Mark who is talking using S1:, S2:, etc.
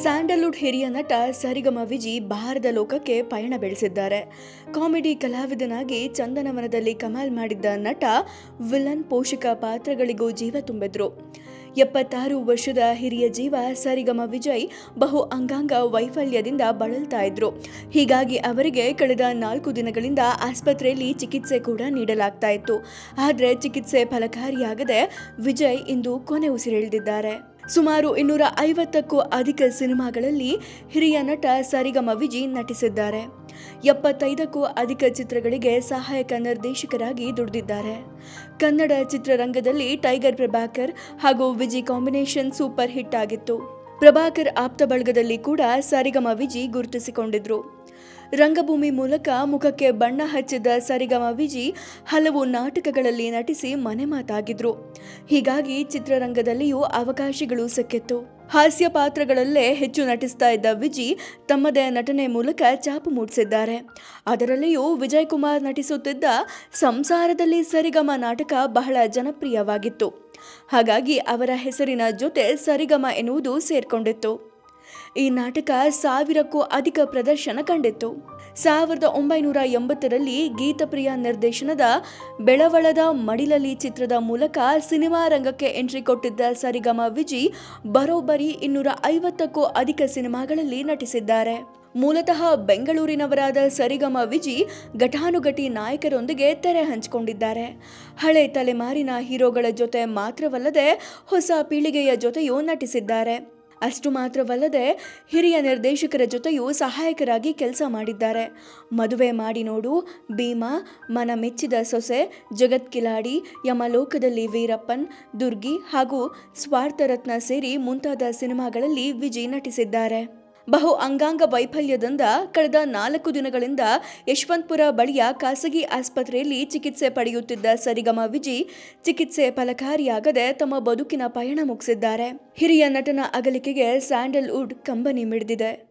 S1: Sandalwood ಹಿರಿಯ ನಟ ಸರಿಗಮ ವಿಜಿ ಭಾರತ ಲೋಕಕ್ಕೆ ಪಯಣ ಬೆಳೆಸಿದ್ದಾರೆ. ಕಾಮಿಡಿ ಕಲಾವಿದನಾಗಿ ಚಂದನವನದಲ್ಲಿ ಕಮಾಲ್ ಮಾಡಿದ್ದ ನಟ ವಿಲನ್ ಪೋಷಕ ಪಾತ್ರಗಳಿಗೂ ಜೀವ ತುಂಬಿದ್ರು. ಎಪ್ಪತ್ತಾರು ವರ್ಷದ ಹಿರಿಯ ಜೀವ ಸರಿಗಮ ವಿಜಯ್ ಬಹು ಅಂಗಾಂಗ ವೈಫಲ್ಯದಿಂದ ಬಳಲ್ತಾ ಇದ್ರು. ಹೀಗಾಗಿ ಅವರಿಗೆ ಕಳೆದ ನಾಲ್ಕು ದಿನಗಳಿಂದ ಆಸ್ಪತ್ರೆಯಲ್ಲಿ ಚಿಕಿತ್ಸೆ ಕೂಡ ನೀಡಲಾಗ್ತಾ ಇತ್ತು. ಆದರೆ ಚಿಕಿತ್ಸೆ ಫಲಕಾರಿಯಾಗದೆ ವಿಜಯ್ ಇಂದು ಕೊನೆ ಉಸಿರೆಳೆದಿದ್ದಾರೆ. ಸುಮಾರು ಇನ್ನೂರ ಐವತ್ತಕ್ಕೂ ಅಧಿಕ ಸಿನಿಮಾಗಳಲ್ಲಿ ಹಿರಿಯ ನಟ ಸರಿಗಮ ವಿಜಿ ನಟಿಸಿದ್ದಾರೆ. ಎಪ್ಪತ್ತೈದಕ್ಕೂ ಅಧಿಕ ಚಿತ್ರಗಳಿಗೆ ಸಹಾಯಕ ನಿರ್ದೇಶಕರಾಗಿ ದುಡಿದಿದ್ದಾರೆ. ಕನ್ನಡ ಚಿತ್ರರಂಗದಲ್ಲಿ ಟೈಗರ್ ಪ್ರಭಾಕರ್ ಹಾಗೂ ವಿಜಿ ಕಾಂಬಿನೇಷನ್ ಸೂಪರ್ ಹಿಟ್ ಆಗಿತ್ತು. ಪ್ರಭಾಕರ್ ಆಪ್ತ ಬಳಗದಲ್ಲಿ ಕೂಡ ಸರಿಗಮ ವಿಜಿ ಗುರುತಿಸಿಕೊಂಡಿದ್ರು. ರಂಗಭೂಮಿ ಮೂಲಕ ಮುಖಕ್ಕೆ ಬಣ್ಣ ಹಚ್ಚಿದ್ದ ಸರಿಗಮ ವಿಜಿ ಹಲವು ನಾಟಕಗಳಲ್ಲಿ ನಟಿಸಿ ಮನೆ ಮಾತಾಗಿದ್ರು. ಹೀಗಾಗಿ ಚಿತ್ರರಂಗದಲ್ಲಿಯೂ ಅವಕಾಶಗಳು ಸಿಕ್ಕಿತ್ತು. ಹಾಸ್ಯ ಪಾತ್ರಗಳಲ್ಲೇ ಹೆಚ್ಚು ನಟಿಸ್ತಾ ಇದ್ದ ವಿಜಿ ತಮ್ಮದೇ ನಟನೆ ಮೂಲಕ ಚಾಪು ಮೂಡಿಸಿದ್ದಾರೆ. ಅದರಲ್ಲಿಯೂ ವಿಜಯ್ ಕುಮಾರ್ ನಟಿಸುತ್ತಿದ್ದ ಸಂಸಾರದಲ್ಲಿ ಸರಿಗಮ ನಾಟಕ ಬಹಳ ಜನಪ್ರಿಯವಾಗಿತ್ತು. ಹಾಗಾಗಿ ಅವರ ಹೆಸರಿನ ಜೊತೆ ಸರಿಗಮ ಎನ್ನುವುದು ಸೇರ್ಕೊಂಡಿತ್ತು. ಈ ನಾಟಕ ಸಾವಿರಕ್ಕೂ ಅಧಿಕ ಪ್ರದರ್ಶನ ಕಂಡಿತ್ತು. ಸಾವಿರದ ಒಂಬೈನೂರ ಎಂಬತ್ತರಲ್ಲಿ ಗೀತಪ್ರಿಯ ನಿರ್ದೇಶನದ ಬೆಳವಳದ ಮಡಿಲಲಿ ಚಿತ್ರದ ಮೂಲಕ ಸಿನಿಮಾ ರಂಗಕ್ಕೆ ಎಂಟ್ರಿ ಕೊಟ್ಟಿದ್ದ ಸರಿಗಮ ವಿಜಿ ಬರೋಬ್ಬರಿ ಇನ್ನೂರ ಐವತ್ತಕ್ಕೂ ಅಧಿಕ ಸಿನಿಮಾಗಳಲ್ಲಿ ನಟಿಸಿದ್ದಾರೆ. ಮೂಲತಃ ಬೆಂಗಳೂರಿನವರಾದ ಸರಿಗಮ ವಿಜಿ ಘಟಾನುಘಟಿ ನಾಯಕರೊಂದಿಗೆ ತೆರೆ ಹಂಚಿಕೊಂಡಿದ್ದಾರೆ. ಹಳೆ ತಲೆಮಾರಿನ ಹೀರೋಗಳ ಜೊತೆ ಮಾತ್ರವಲ್ಲದೆ ಹೊಸ ಪೀಳಿಗೆಯ ಜೊತೆಯೂ ನಟಿಸಿದ್ದಾರೆ. ಅಷ್ಟು ಮಾತ್ರವಲ್ಲದೆ ಹಿರಿಯ ನಿರ್ದೇಶಕರ ಜೊತೆಯೂ ಸಹಾಯಕರಾಗಿ ಕೆಲಸ ಮಾಡಿದ್ದಾರೆ. ಮದುವೆ ಮಾಡಿ ನೋಡು, ಭೀಮಾ ಮನ ಮೆಚ್ಚಿದ ಸೊಸೆ ಜಗತ್ ಕಿಲಾಡಿ ಯಮಲೋಕದಲ್ಲಿ ವೀರಪ್ಪನ್, ದುರ್ಗಿ ಹಾಗೂ ಸ್ವಾರ್ಥರತ್ನ ಸೇರಿ ಮುಂತಾದ ಸಿನಿಮಾಗಳಲ್ಲಿ ವಿಜಯ್ ನಟಿಸಿದ್ದಾರೆ. ಬಹು ಅಂಗಾಂಗ ವೈಫಲ್ಯದಿಂದ ಕಳೆದ ನಾಲ್ಕು ದಿನಗಳಿಂದ ಯಶವಂತಪುರ ಬಳಿಯ ಖಾಸಗಿ ಆಸ್ಪತ್ರೆಯಲ್ಲಿ ಚಿಕಿತ್ಸೆ ಪಡೆಯುತ್ತಿದ್ದ ಸರಿಗಮ ವಿಜಿ ಚಿಕಿತ್ಸೆ ಫಲಕಾರಿಯಾಗದೆ ತಮ್ಮ ಬದುಕಿನ ಪಯಣ ಮುಗಿಸಿದ್ದಾರೆ. ಹಿರಿಯ ನಟನ ಅಗಲಿಕೆಗೆ ಸ್ಯಾಂಡಲ್ವುಡ್ ಕಂಬನಿ ಮಿಡಿದಿದೆ.